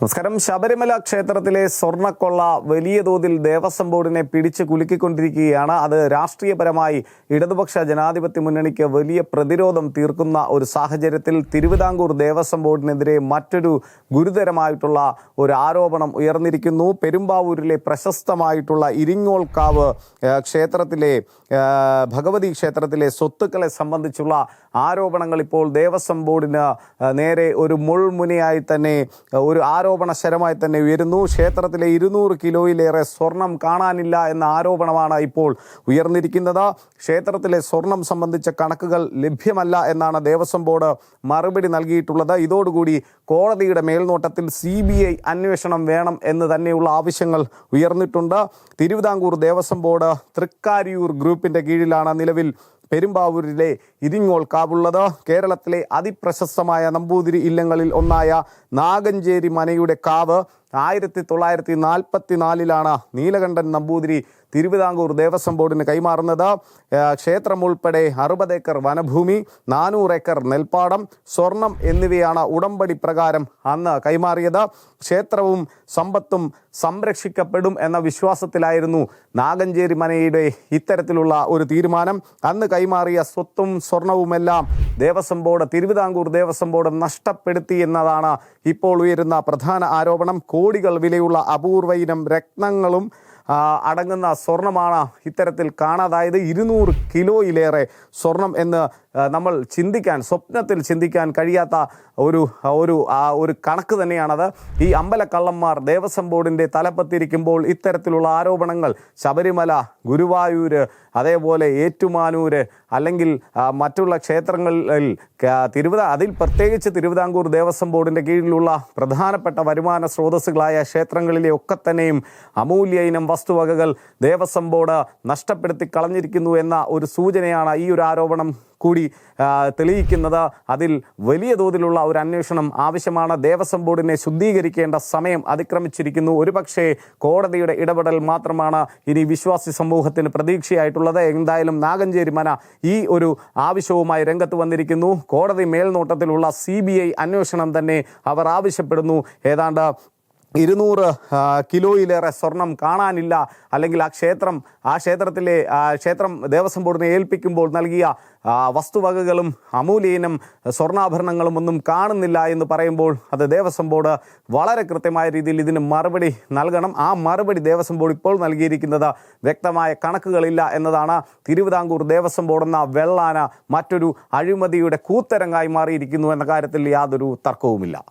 നമസ്കാരം. ശബരിമല ക്ഷേത്രത്തിലെ സ്വർണക്കൊള്ള വലിയ തോതിൽ ദേവസ്വം ബോർഡിനെ പിടിച്ച് കുലുക്കിക്കൊണ്ടിരിക്കുകയാണ്. അത് രാഷ്ട്രീയപരമായി ഇടതുപക്ഷ ജനാധിപത്യ മുന്നണിക്ക് വലിയ പ്രതിരോധം തീർക്കുന്ന ഒരു സാഹചര്യത്തിൽ തിരുവിതാംകൂർ ദേവസ്വം ബോർഡിനെതിരെ മറ്റൊരു ഗുരുതരമായിട്ടുള്ള ഒരു ആരോപണം ഉയർന്നിരിക്കുന്നു. പെരുമ്പാവൂരിലെ പ്രശസ്തമായിട്ടുള്ള ഇരിങ്ങോൾക്കാവ് ക്ഷേത്രത്തിലെ ഭഗവതി ക്ഷേത്രത്തിലെ സ്വത്തുക്കളെ സംബന്ധിച്ചുള്ള ആരോപണങ്ങൾ ഇപ്പോൾ ദേവസ്വം ബോർഡിന് നേരെ ഒരു മുൾമുനയായി തന്നെ ഒരു ആരോപണ ശരമായി തന്നെ ഉയരുന്നു. ക്ഷേത്രത്തിലെ ഇരുന്നൂറ് കിലോയിലേറെ സ്വർണം കാണാനില്ല എന്ന ആരോപണമാണ് ഇപ്പോൾ ഉയർന്നിരിക്കുന്നത്. ക്ഷേത്രത്തിലെ സ്വർണം സംബന്ധിച്ച കണക്കുകൾ ലഭ്യമല്ല എന്നാണ് ദേവസ്വം ബോർഡ് മറുപടി നൽകിയിട്ടുള്ളത്. ഇതോടുകൂടി കോടതിയുടെ മേൽനോട്ടത്തിൽ സി ബി ഐ അന്വേഷണം വേണം എന്ന് തന്നെയുള്ള ആവശ്യങ്ങൾ ഉയർന്നിട്ടുണ്ട്. തിരുവിതാംകൂർ ദേവസ്വം ബോർഡ് തൃക്കാരിയൂർ ഗ്രൂപ്പിന്റെ കീഴിലാണ് നിലവിൽ പെരുമ്പാവൂരിലെ ഇരിങ്ങോൾ കാവുള്ളത്. കേരളത്തിലെ അതിപ്രശസ്തമായ നമ്പൂതിരി ഇല്ലങ്ങളിൽ ഒന്നായ നാഗഞ്ചേരി മനയുടെ കാവ് ആയിരത്തി തൊള്ളായിരത്തി നാൽപ്പത്തി നാലിലാണ് നീലകണ്ഠൻ നമ്പൂതിരി തിരുവിതാംകൂർ ദേവസ്വം ബോർഡിന് കൈമാറുന്നത്. ക്ഷേത്രം ഉൾപ്പെടെ അറുപത് ഏക്കർ വനഭൂമി നാനൂറ് ഏക്കർ നെൽപ്പാടം സ്വർണം എന്നിവയാണ് ഉടമ്പടി പ്രകാരം അന്ന് കൈമാറിയത്. ക്ഷേത്രവും സമ്പത്തും സംരക്ഷിക്കപ്പെടും എന്ന വിശ്വാസത്തിലായിരുന്നു നാഗഞ്ചേരി മനയുടെ ഇത്തരത്തിലുള്ള ഒരു തീരുമാനം. അന്ന് കൈമാറിയ സ്വത്തും സ്വർണവുമെല്ലാം ദേവസ്വം ബോർഡ് തിരുവിതാംകൂർ ദേവസ്വം ബോർഡ് നഷ്ടപ്പെടുത്തി എന്നതാണ് ഇപ്പോൾ ഉയരുന്ന പ്രധാന ആരോപണം. കോടികൾ വിലയുള്ള അപൂർവ ഇനം രത്നങ്ങളും അടങ്ങുന്ന സ്വർണമാണ് ഇത്തരത്തിൽ കാണാതായത്. ഇരുന്നൂറ് കിലോയിലേറെ സ്വർണം എന്ന് നമ്മൾ ചിന്തിക്കാൻ സ്വപ്നത്തിൽ ചിന്തിക്കാൻ കഴിയാത്ത ഒരു ഒരു ആ, ഒരു കണക്ക് തന്നെയാണത്. ഈ അമ്പലക്കള്ളന്മാർ ദേവസ്വം ബോർഡിന്റെ തലപ്പത്തിരിക്കുമ്പോൾ ഇത്തരത്തിലുള്ള ആരോപണങ്ങൾ ശബരിമല ഗുരുവായൂർ അതേപോലെ ഏറ്റുമാനൂർ അല്ലെങ്കിൽ മറ്റുള്ള ക്ഷേത്രങ്ങളിൽ തിരുവിത അതിൽ പ്രത്യേകിച്ച് തിരുവിതാംകൂർ ദേവസ്വം ബോർഡിന്റെ കീഴിലുള്ള പ്രധാനപ്പെട്ട വരുമാന സ്രോതസ്സുകളായ ക്ഷേത്രങ്ങളിലെ ഒക്കെ തന്നെയും അമൂല്യ ഇനം വസ്തുവകകൾ ദേവസ്വം ബോർഡ് നഷ്ടപ്പെടുത്തി കളഞ്ഞിരിക്കുന്നു എന്ന ഒരു സൂചനയാണ് ഈ ഒരു ആരോപണം. കൂടി തെളിയിക്കുന്നത്. അതിൽ വലിയ തോതിലുള്ള ഒരു അന്വേഷണം ആവശ്യമാണ്. ദേവസ്വം ബോർഡിനെ ശുദ്ധീകരിക്കേണ്ട സമയം അതിക്രമിച്ചിരിക്കുന്നു. ഒരുപക്ഷേ കോടതിയുടെ ഇടപെടൽ മാത്രമാണ് ഇനി വിശ്വാസി സമൂഹത്തിന് പ്രതീക്ഷയായിട്ടുള്ളത്. എന്തായാലും നാഗഞ്ചേരി മന ഈ ഒരു ആവശ്യവുമായി രംഗത്ത് വന്നിരിക്കുന്നു. കോടതി മേൽനോട്ടത്തിലുള്ള സി അന്വേഷണം തന്നെ അവർ ആവശ്യപ്പെടുന്നു. ഏതാണ്ട് ഇരുന്നൂറ് കിലോയിലേറെ സ്വർണം കാണാനില്ല. അല്ലെങ്കിൽ ആ ക്ഷേത്രം ആ ക്ഷേത്രത്തിലെ ക്ഷേത്രം ദേവസ്വം ബോർഡിനെ ഏൽപ്പിക്കുമ്പോൾ നൽകിയ വസ്തുവകകളും അമൂല്യനും സ്വർണാഭരണങ്ങളും ഒന്നും കാണുന്നില്ല എന്ന് പറയുമ്പോൾ അത് ദേവസ്വം ബോർഡ് വളരെ കൃത്യമായ രീതിയിൽ ഇതിന് മറുപടി നൽകണം. ആ മറുപടി ദേവസ്വം ബോർഡ് ഇപ്പോൾ നൽകിയിരിക്കുന്നത് വ്യക്തമായ കണക്കുകളില്ല എന്നതാണ് തിരുവിതാംകൂർ ദേവസ്വം ബോർഡ് എന്ന വെള്ളാന മറ്റൊരു അഴിമതിയുടെ കൂത്തരങ്ങായി മാറിയിരിക്കുന്നു എന്ന കാര്യത്തിൽ യാതൊരു തർക്കവുമില്ല.